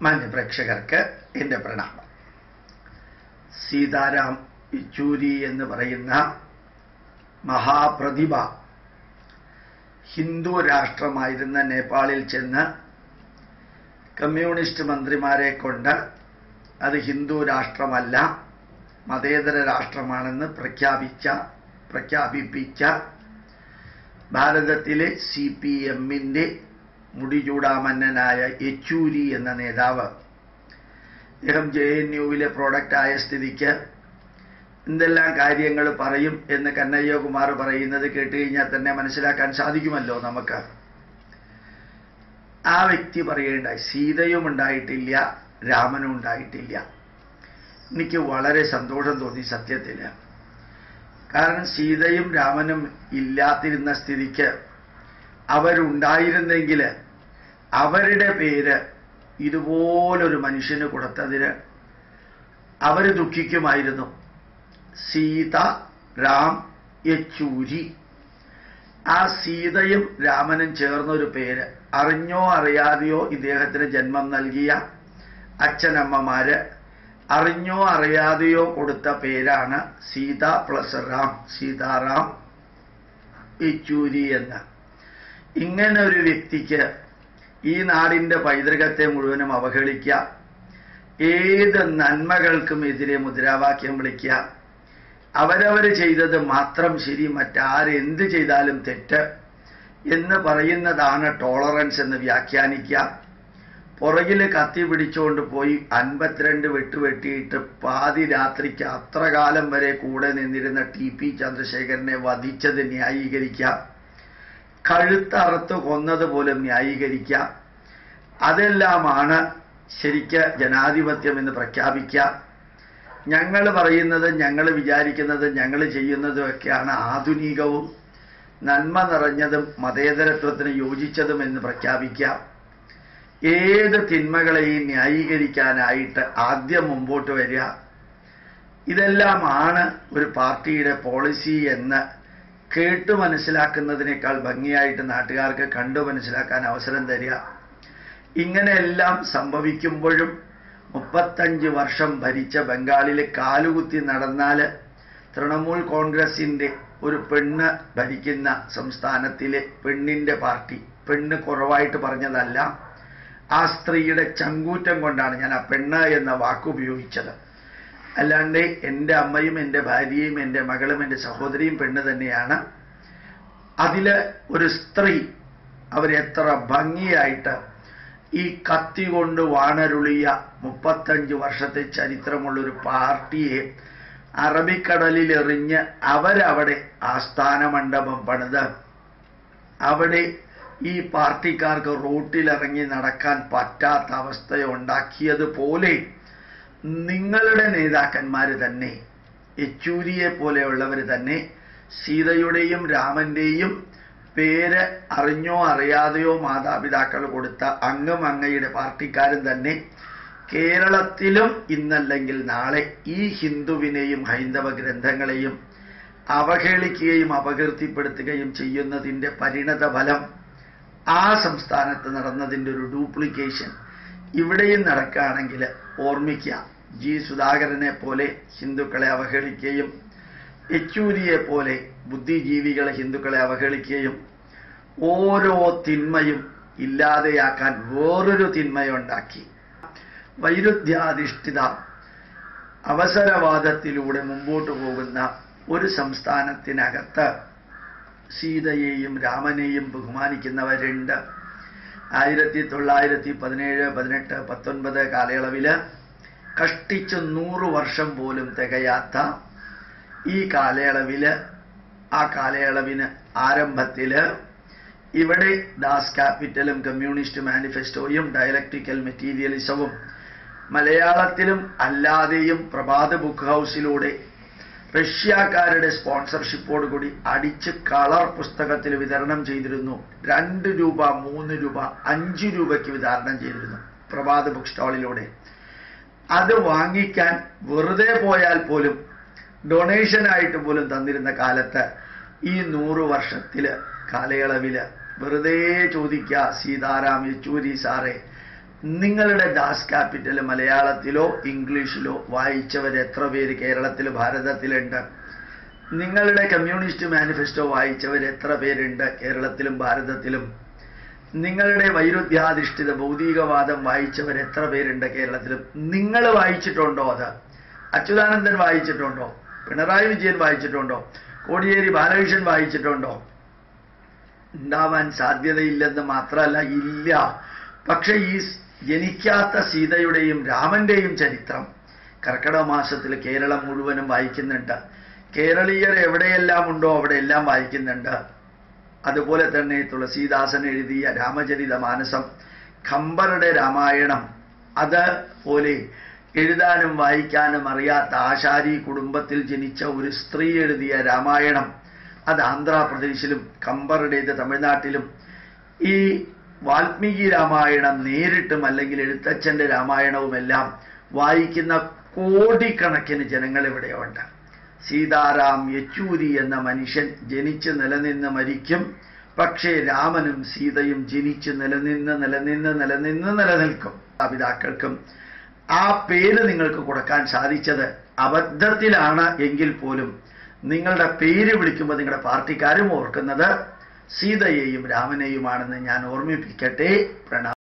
മാന്യപ്രേക്ഷകർക്ക് എന്റെ പ്രണാമം. സീതാരാം യെച്ചൂരി എന്ന് പറയുന്ന മഹാപ്രതിഭ ഹിന്ദു രാഷ്ട്രമായിരുന്ന നേപ്പാളിൽ ചെന്ന് കമ്മ്യൂണിസ്റ്റ് മന്ത്രിമാരെ കൊണ്ട് അത് ഹിന്ദു രാഷ്ട്രമല്ല മതേതര രാഷ്ട്രമാണെന്ന് പ്രഖ്യാപിച്ച പ്രഖ്യാപിപ്പിച്ച ഭാരതത്തിലെ സി പി എമ്മിന്റെ മുടിചൂടാമന്നനായ യെച്ചൂരി എന്ന നേതാവ്. അദ്ദേഹം ജെ എൻ യുവിലെ പ്രോഡക്റ്റായ സ്ഥിതിക്ക് എന്തെല്ലാം കാര്യങ്ങൾ പറയും എന്ന് കന്നയ്യകുമാർ പറയുന്നത് കേട്ട് കഴിഞ്ഞാൽ തന്നെ മനസ്സിലാക്കാൻ സാധിക്കുമല്ലോ നമുക്ക്. ആ വ്യക്തി പറയേണ്ട സീതയും ഉണ്ടായിട്ടില്ല രാമനും ഉണ്ടായിട്ടില്ല. എനിക്ക് വളരെ സന്തോഷം തോന്നി സത്യത്തിൽ കാരണം സീതയും രാമനും ഇല്ലാതിരുന്ന സ്ഥിതിക്ക് അവരുണ്ടായിരുന്നെങ്കിൽ അവരുടെ പേര് ഇതുപോലൊരു മനുഷ്യന് കൊടുത്തതിന് അവർ ദുഃഖിക്കുമായിരുന്നു. സീത രാം യെച്ചൂരി. ആ സീതയും രാമനും ചേർന്നൊരു പേര്. അറിഞ്ഞോ അറിയാതെയോ ഇദ്ദേഹത്തിന് ജന്മം നൽകിയ അച്ഛനമ്മമാര് അറിഞ്ഞോ അറിയാതെയോ കൊടുത്ത പേരാണ് സീത പ്ലസ് റാം സീതാറാം യെച്ചൂരി എന്ന്. ഇങ്ങനെ ഒരു വ്യക്തിക്ക് ഈ നാടിന്റെ പൈതൃകത്തെ മുഴുവനും അവഹേളിക്കുക ഏത് നന്മകൾക്കും എതിരെ മുദ്രാവാക്യം വിളിക്കുക അവരവർ ചെയ്തത് മാത്രം ശരി മറ്റാരെന്ത് ചെയ്താലും തെറ്റ് എന്ന് പറയുന്നതാണ് ടോളറൻസ് എന്ന് വ്യാഖ്യാനിക്കുക. പുറകിൽ കത്തി പിടിച്ചുകൊണ്ട് പോയി അൻപത്തിരണ്ട് വെട്ടുവെട്ടിയിട്ട് പാതി രാത്രിക്ക് അത്ര കാലം വരെ കൂടെ നിന്നിരുന്ന ടി പി ചന്ദ്രശേഖരനെ വധിച്ചത് ന്യായീകരിക്കുക. കഴുത്തറുത്ത് കൊന്നതുപോലും ന്യായീകരിക്കുക. അതെല്ലാമാണ് ശരിക്ക് ജനാധിപത്യം എന്ന് പ്രഖ്യാപിക്കുക. ഞങ്ങൾ പറയുന്നത് ഞങ്ങൾ വിചാരിക്കുന്നത് ഞങ്ങൾ ചെയ്യുന്നതുമൊക്കെയാണ് ആധുനികവും നന്മ നിറഞ്ഞതും മതേതരത്വത്തിന് യോജിച്ചതും എന്ന് പ്രഖ്യാപിക്കുക. ഏത് തിന്മകളെയും ന്യായീകരിക്കാനായിട്ട് ആദ്യം മുമ്പോട്ട് വരിക. ഇതെല്ലാമാണ് ഒരു പാർട്ടിയുടെ പോളിസി എന്ന് കേട്ടു മനസ്സിലാക്കുന്നതിനേക്കാൾ ഭംഗിയായിട്ട് നാട്ടുകാർക്ക് കണ്ടു മനസ്സിലാക്കാൻ അവസരം തരിക. ഇങ്ങനെയെല്ലാം സംഭവിക്കുമ്പോഴും മുപ്പത്തഞ്ച് വർഷം ഭരിച്ച ബംഗാളിൽ കാലുകുത്തി നടന്നാൽ തൃണമൂൽ കോൺഗ്രസിന്റെ ഒരു പെണ്ണ് ഭരിക്കുന്ന സംസ്ഥാനത്തിലെ പെണ്ണിന്റെ പാർട്ടി പെണ്ണ് കുറവായിട്ട് പറഞ്ഞതല്ല ആ സ്ത്രീയുടെ ചങ്കൂറ്റം കൊണ്ടാണ് ഞാൻ ആ പെണ്ണ് എന്ന വാക്കുപയോഗിച്ചത്. അല്ലാണ്ട് എന്റെ അമ്മയും എന്റെ ഭാര്യയും എന്റെ മകളും എന്റെ സഹോദരിയും പെണ്ണ് തന്നെയാണ്. അതിൽ ഒരു സ്ത്രീ അവരെത്ര ഭംഗിയായിട്ട് ഈ കത്തി കൊണ്ട് വാണരുളിയ മുപ്പത്തഞ്ച് വർഷത്തെ ചരിത്രമുള്ളൊരു പാർട്ടിയെ അറബിക്കടലിൽ എറിഞ്ഞ് അവരവിടെ ആസ്ഥാന മണ്ഡപം പണിത്. അവിടെ ഈ പാർട്ടിക്കാർക്ക് റോട്ടിലിറങ്ങി നടക്കാൻ പറ്റാത്ത അവസ്ഥയുണ്ടാക്കിയതുപോലെ നിങ്ങളുടെ നേതാക്കന്മാർ തന്നെ യെച്ചൂരിയെ പോലെയുള്ളവർ തന്നെ സീതയുടെയും രാമന്റെയും പേര് അറിഞ്ഞോ അറിയാതെയോ മാതാപിതാക്കൾ കൊടുത്ത അങ്ങും അങ്ങയുടെ പാർട്ടിക്കാരും തന്നെ കേരളത്തിലും ഇന്നല്ലെങ്കിൽ നാളെ ഈ ഹിന്ദുവിനെയും ഹൈന്ദവ ഗ്രന്ഥങ്ങളെയും അവഹേളിക്കുകയും അപകീർത്തിപ്പെടുത്തുകയും ചെയ്യുന്നതിന്റെ പരിണത ഫലം ആ സംസ്ഥാനത്ത് നടന്നതിന്റെ ഒരു ഡ്യൂപ്ലിക്കേഷൻ ഇവിടെയും നടക്കുകയാണെങ്കിൽ ഓർമ്മിക്കുക ജി സുധാകരനെ പോലെ ഹിന്ദുക്കളെ അവഹേളിക്കുകയും യെച്ചൂരിയെ പോലെ ബുദ്ധിജീവികളെ ഹിന്ദുക്കളെ അവഹേളിക്കുകയും ഓരോ തിന്മയും ഇല്ലാതെയാക്കാൻ വേറൊരു തിന്മയുണ്ടാക്കി വൈരുദ്ധ്യാധിഷ്ഠിത അവസരവാദത്തിലൂടെ മുമ്പോട്ട് പോകുന്ന ഒരു സംസ്ഥാനത്തിനകത്ത് സീതയെയും രാമനെയും ബഹുമാനിക്കുന്നവരുണ്ട്. ആയിരത്തി തൊള്ളായിരത്തി പതിനേഴ് പതിനെട്ട് പത്തൊൻപത് കാലയളവിൽ കഷ്ടിച്ച് നൂറ് വർഷം പോലും തികയാത്ത ഈ കാലയളവിൽ ആ കാലയളവിന് ആരംഭത്തിൽ ഇവിടെ ദാസ് ക്യാപിറ്റലും കമ്മ്യൂണിസ്റ്റ് മാനിഫെസ്റ്റോയും ഡയലക്ടിക്കൽ മെറ്റീരിയലിസവും മലയാളത്തിലും അല്ലാതെയും പ്രഭാത ബുക്ക് ഹൗസിലൂടെ റഷ്യക്കാരുടെ സ്പോൺസർഷിപ്പോടുകൂടി അടിച്ച് കളർ പുസ്തകത്തിൽ വിതരണം ചെയ്തിരുന്നു. രണ്ട് രൂപ മൂന്ന് രൂപ അഞ്ച് രൂപയ്ക്ക് വിതരണം ചെയ്തിരുന്നു പ്രഭാത ബുക്ക് സ്റ്റാളിലൂടെ അത് വാങ്ങിക്കാൻ വെറുതെ പോയാൽ പോലും ഡൊണേഷനായിട്ട് പോലും തന്നിരുന്ന കാലത്ത് ഈ നൂറ് വർഷത്തിൽ കാലയളവിൽ വെറുതെ ചോദിക്കുക സീതാറാം യെച്ചൂരി സാറേ നിങ്ങളുടെ ദാസ് ക്യാപിറ്റൽ മലയാളത്തിലോ ഇംഗ്ലീഷിലോ വായിച്ചവർ എത്ര പേര് കേരളത്തിൽ ഭാരതത്തിലുണ്ട്? നിങ്ങളുടെ കമ്മ്യൂണിസ്റ്റ് മാനിഫെസ്റ്റോ വായിച്ചവർ എത്ര പേരുണ്ട് കേരളത്തിലും ഭാരതത്തിലും? നിങ്ങളുടെ വൈരുദ്ധ്യാധിഷ്ഠിത ഭൗതികവാദം വായിച്ചവർ എത്ര പേരുണ്ട് കേരളത്തിലും? നിങ്ങൾ വായിച്ചിട്ടുണ്ടോ അത്? അച്യുതാനന്ദൻ വായിച്ചിട്ടുണ്ടോ? പിണറായി വിജയൻ വായിച്ചിട്ടുണ്ടോ? കോടിയേരി ബാലകൃഷ്ണൻ വായിച്ചിട്ടുണ്ടോ? ഉണ്ടാവാൻ സാധ്യതയില്ലെന്ന് മാത്രമല്ല ഇല്ല. പക്ഷേ ഈ ജനിക്കാത്ത സീതയുടെയും രാമന്റെയും ചരിത്രം. കർക്കിടക മാസത്തിൽ കേരളം മുഴുവനും വായിക്കുന്നുണ്ട്. കേരളീയർ എവിടെയെല്ലാം ഉണ്ടോ അവിടെയെല്ലാം വായിക്കുന്നുണ്ട്. അതുപോലെ തന്നെ തുളസീദാസൻ എഴുതിയ രാമചരിത മാനസം ഖമ്പറുടെ രാമായണം അതുപോലെ എഴുതാനും വായിക്കാനും അറിയാത്ത ആശാരി കുടുംബത്തിൽ ജനിച്ച ഒരു സ്ത്രീ എഴുതിയ രാമായണം അത് ആന്ധ്രാപ്രദേശിലും കമ്പറുടേത് തമിഴ്നാട്ടിലും. ഈ വാൽമീകി രാമായണം നേരിട്ടും അല്ലെങ്കിൽ എഴുത്തച്ഛന്റെ രാമായണവുമെല്ലാം വായിക്കുന്ന കോടിക്കണക്കിന് ജനങ്ങൾ ഇവിടെയുണ്ട്. സീതാറാം യെച്ചൂരി എന്ന മനുഷ്യൻ ജനിച്ച് നിലനിന്ന് മരിക്കും. പക്ഷേ രാമനും സീതയും ജനിച്ച് നിലനിന്ന് നിലനിന്ന് നിലനിന്ന് നിലനിൽക്കും. പിതാക്കൾക്കും ആ പേര് നിങ്ങൾക്ക് കൊടുക്കാൻ സാധിച്ചത് അബദ്ധത്തിലാണ് എങ്കിൽ പോലും നിങ്ങളുടെ പേര് വിളിക്കുമ്പോൾ നിങ്ങളുടെ പാർട്ടിക്കാരും ഓർക്കുന്നത് സീതയെയും രാമനെയുമാണെന്ന് ഞാൻ ഓർമ്മിപ്പിക്കട്ടെ. പ്രണാം